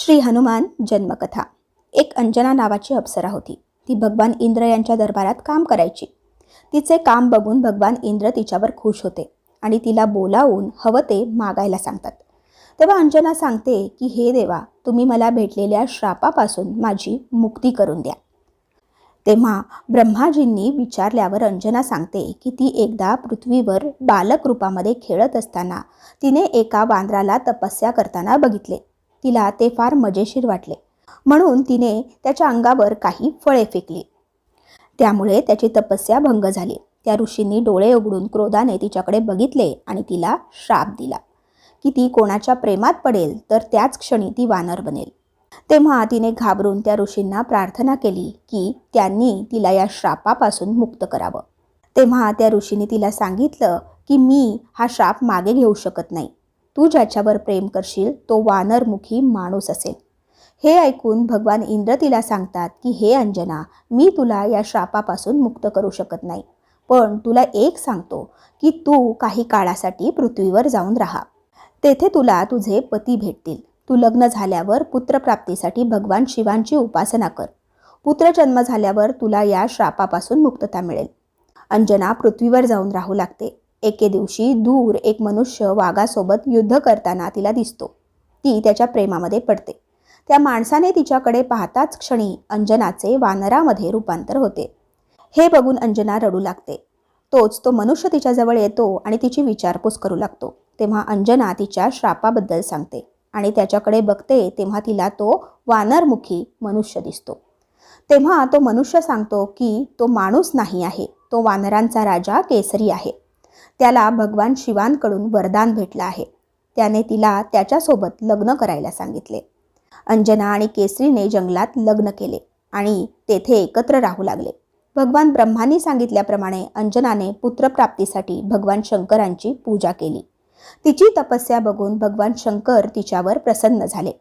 श्री हनुमान जन्मकथा. एक अंजना नावाची अप्सरा होती. ती भगवान इंद्र यांच्या दरबारात काम करायची. तिचे काम बघून भगवान इंद्र तिच्यावर खुश होते आणि तिला बोलावून हवं ते मागायला सांगतात. तेव्हा अंजना सांगते की हे देवा तुम्ही मला भेटलेल्या श्रापापासून माझी मुक्ती करून द्या. तेव्हा ब्रह्माजींनी विचारल्यावर अंजना सांगते की ती एकदा पृथ्वीवर बालक रूपामध्ये खेळत असताना तिने एका वांद्राला तपस्या करताना बघितले. तिला ते फार मजेशीर वाटले. म्हणून तिने त्याच्या अंगावर काही फळे फेकली. त्यामुळे त्याची तपस्या भंग झाली. त्या ऋषींनी डोळे उघडून क्रोधाने तिच्याकडे बघितले आणि तिला श्राप दिला. की ती कोणाच्या प्रेमात पडेल तर त्याच क्षणी ती वानर बनेल. तेव्हा तिने घाबरून त्या ऋषींना प्रार्थना केली की त्यांनी तिला या श्रापापासून मुक्त करावं. तेव्हा त्या ऋषीने तिला सांगितलं की मी हा श्राप मागे घेऊ शकत नाही. तू ज्याच्यावर प्रेम करशील तो वानरमुखी माणूस असेल. हे ऐकून भगवान इंद्र तिला सांगतात की हे अंजना मी तुला या श्रापापासून मुक्त करू शकत नाही. पण तुला एक सांगतो की तू काही काळासाठी पृथ्वीवर जाऊन राहा. तेथे तुला तुझे पती भेटतील. तू लग्न झाल्यावर पुत्रप्राप्तीसाठी भगवान शिवांची उपासना कर. पुत्रजन्म झाल्यावर तुला या श्रापापासून मुक्तता मिळेल. अंजना पृथ्वीवर जाऊन राहू लागते. एके दिवशी दूर एक मनुष्य वाघासोबत युद्ध करताना तिला दिसतो. ती त्याच्या प्रेमामध्ये पडते. त्या माणसाने तिच्याकडे पाहताच क्षणी अंजनाचे वानरामध्ये रूपांतर होते. हे बघून अंजना रडू लागते. तोच तो मनुष्य तिच्याजवळ येतो आणि तिची विचारपूस करू लागतो. तेव्हा अंजना तिच्या श्रापाबद्दल सांगते आणि त्याच्याकडे बघते तेव्हा तिला तो वानरमुखी मनुष्य दिसतो. तेव्हा तो मनुष्य सांगतो की तो माणूस नाही आहे. तो वानरांचा राजा केसरी आहे. त्याला भगवान शिवांकडून वरदान भेटलं आहे. त्याने तिला त्याच्यासोबत लग्न करायला सांगितले. अंजना आणि केसरीने जंगलात लग्न केले आणि तेथे एकत्र राहू लागले. भगवान ब्रह्मांनी सांगितल्याप्रमाणे अंजनाने पुत्रप्राप्तीसाठी भगवान शंकरांची पूजा केली. तिची तपस्या बघून भगवान शंकर तिच्यावर प्रसन्न झाले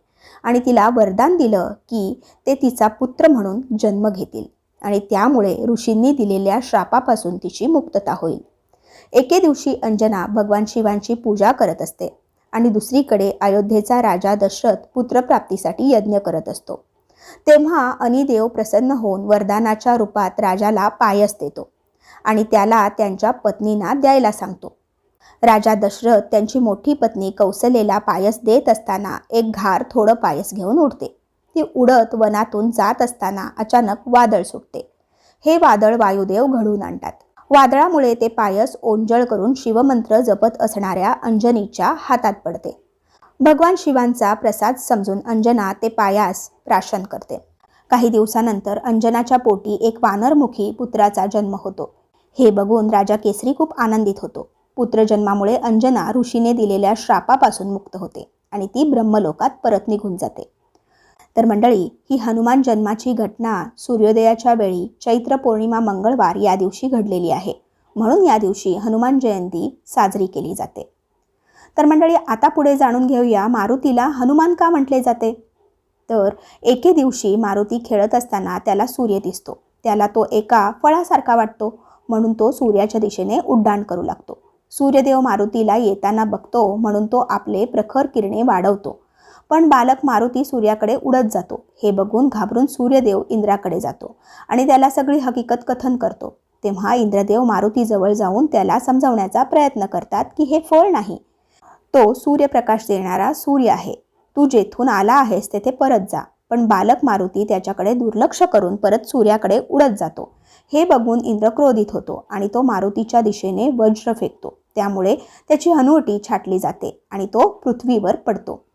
आणि तिला वरदान दिलं की ते तिचा पुत्र म्हणून जन्म घेतील आणि त्यामुळे ऋषींनी दिलेल्या श्रापापासून तिची मुक्तता होईल. एके दिवशी अंजना भगवान शिवांची पूजा करत असते आणि दुसरीकडे अयोध्येचा राजा दशरथ पुत्रप्राप्तीसाठी यज्ञ करत असतो. तेव्हा अनिदेव प्रसन्न होऊन वरदानाच्या रूपात राजाला पायस देतो आणि त्याला त्यांच्या पत्नींना द्यायला सांगतो. राजा दशरथ त्यांची मोठी पत्नी कौसलेला पायस देत असताना एक घार थोडं पायस घेऊन उडते. ती उडत वनातून जात असताना अचानक वादळ सुटते. हे वादळ वायुदेव घडून आणतात. वादळामुळे ते पायस ओंजळ करून शिवमंत्र जपत असणाऱ्या अंजनीच्या हातात पडते. भगवान शिवांचा प्रसाद समजून अंजना ते पायास प्राशन करते. काही दिवसानंतर अंजनाच्या पोटी एक वानरमुखी पुत्राचा जन्म होतो. हे बघून राजा केसरी खूप आनंदित होतो. पुत्रजन्मामुळे अंजना ऋषीने दिलेल्या श्रापापासून मुक्त होते आणि ती ब्रह्मलोकात परत निघून जाते. तर मंडळी ही हनुमान जन्माची घटना सूर्योदयाच्या वेळी चैत्र पौर्णिमा मंगळवार या दिवशी घडलेली आहे. म्हणून या दिवशी हनुमान जयंती साजरी केली जाते. तर मंडळी आता पुढे जाणून घेऊया मारुतीला हनुमान का म्हटले जाते? तर एके दिवशी मारुती खेळत असताना त्याला सूर्य दिसतो. त्याला तो एका फळासारखा वाटतो म्हणून तो सूर्याच्या दिशेने उड्डाण करू लागतो. सूर्यदेव मारुतीला येताना बघतो म्हणून तो आपले प्रखर किरणे वाढवतो. पण बालक मारुती सूर्याकडे उडत जातो. हे बघून घाबरून सूर्यदेव इंद्राकडे जातो आणि त्याला सगळी हकीकत कथन करतो. तेव्हा इंद्रदेव मारुतीजवळ जाऊन त्याला समजावण्याचा प्रयत्न करतात की हे फळ नाही. तो सूर्यप्रकाश देणारा सूर्य आहे. तू जेथून आला आहेस तेथे परत जा. पण बालक मारुती त्याच्याकडे दुर्लक्ष करून परत सूर्याकडे उडत जातो. हे बघून इंद्र क्रोधित होतो आणि तो मारुतीच्या दिशेने वज्र फेकतो. त्यामुळे त्याची हनुवटी छाटली जाते आणि तो पृथ्वीवर पडतो.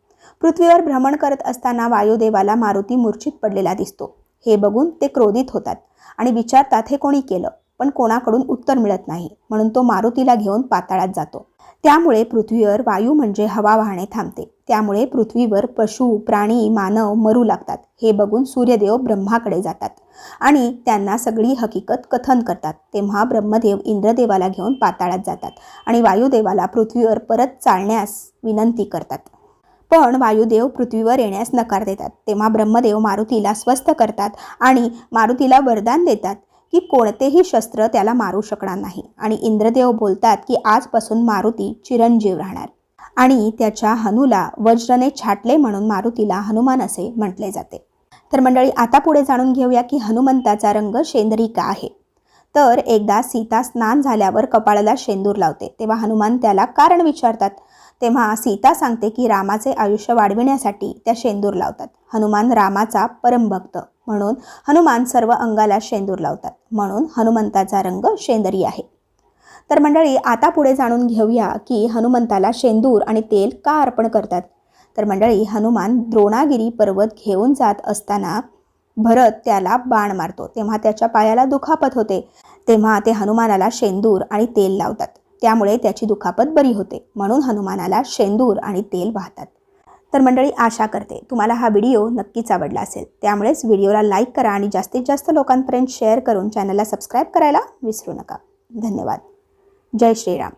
पृथ्वीवर भ्रमण करत असताना वायुदेवाला मारुती मूर्छित पडलेला दिसतो. हे बघून ते क्रोधित होतात आणि विचारतात हे कोणी केलं पण कोणाकडून उत्तर मिळत नाही. म्हणून तो मारुतीला घेऊन पाताळात जातो. त्यामुळे पृथ्वीवर वायू म्हणजे हवा वाहणे थांबते. त्यामुळे पृथ्वीवर पशु प्राणी मानव मरू लागतात. हे बघून सूर्यदेव ब्रह्माकडे जातात आणि त्यांना सगळी हकीकत कथन करतात. तेव्हा ब्रह्मदेव इंद्रदेवाला घेऊन पाताळात जातात आणि वायुदेवाला पृथ्वीवर परत चालण्यास विनंती करतात. पण वायुदेव पृथ्वीवर येण्यास नकार देतात. तेव्हा ब्रह्मदेव मारुतीला स्वस्थ करतात आणि मारुतीला वरदान देतात की कोणतेही शस्त्र त्याला मारू शकणार नाही. आणि इंद्रदेव बोलतात की आजपासून मारुती चिरंजीव राहणार. आणि त्याच्या हनूला वज्रने छाटले म्हणून मारुतीला हनुमान असे म्हटले जाते. तर मंडळी आता पुढे जाणून घेऊया की हनुमंताचा रंग शेंदरी का आहे. तर एकदा सीता स्नान झाल्यावर कपाळाला शेंदूर लावते. तेव्हा हनुमान त्याला कारण विचारतात तेव्हा सीता सांगते की रामाचे आयुष्य वाढविण्यासाठी त्या शेंदूर लावतात. हनुमान रामाचा परमभक्त म्हणून हनुमान सर्व अंगाला शेंदूर लावतात. म्हणून हनुमंताचा रंग शेंदरी आहे. तर मंडळी आता पुढे जाणून घेऊया की हनुमंताला शेंदूर आणि तेल का अर्पण करतात. तर मंडळी हनुमान द्रोणागिरी पर्वत घेऊन जात असताना भरत त्याला बाण मारतो. तेव्हा त्याच्या पायाला दुखापत होते. तेव्हा ते हनुमानाला शेंदूर आणि तेल लावतात. त्यामुळे त्याची दुखापत बरी होते. म्हणून हनुमानाला शेंदूर आणि तेल वाहतात. तर मंडळी आशा करते तुम्हाला हा व्हिडिओ नक्कीच आवडला असेल. त्यामुळेच व्हिडिओला लाईक करा आणि जास्तीत जास्त लोकांपर्यंत शेअर करून चॅनलला सबस्क्राईब करायला विसरू नका. धन्यवाद. जय श्रीराम.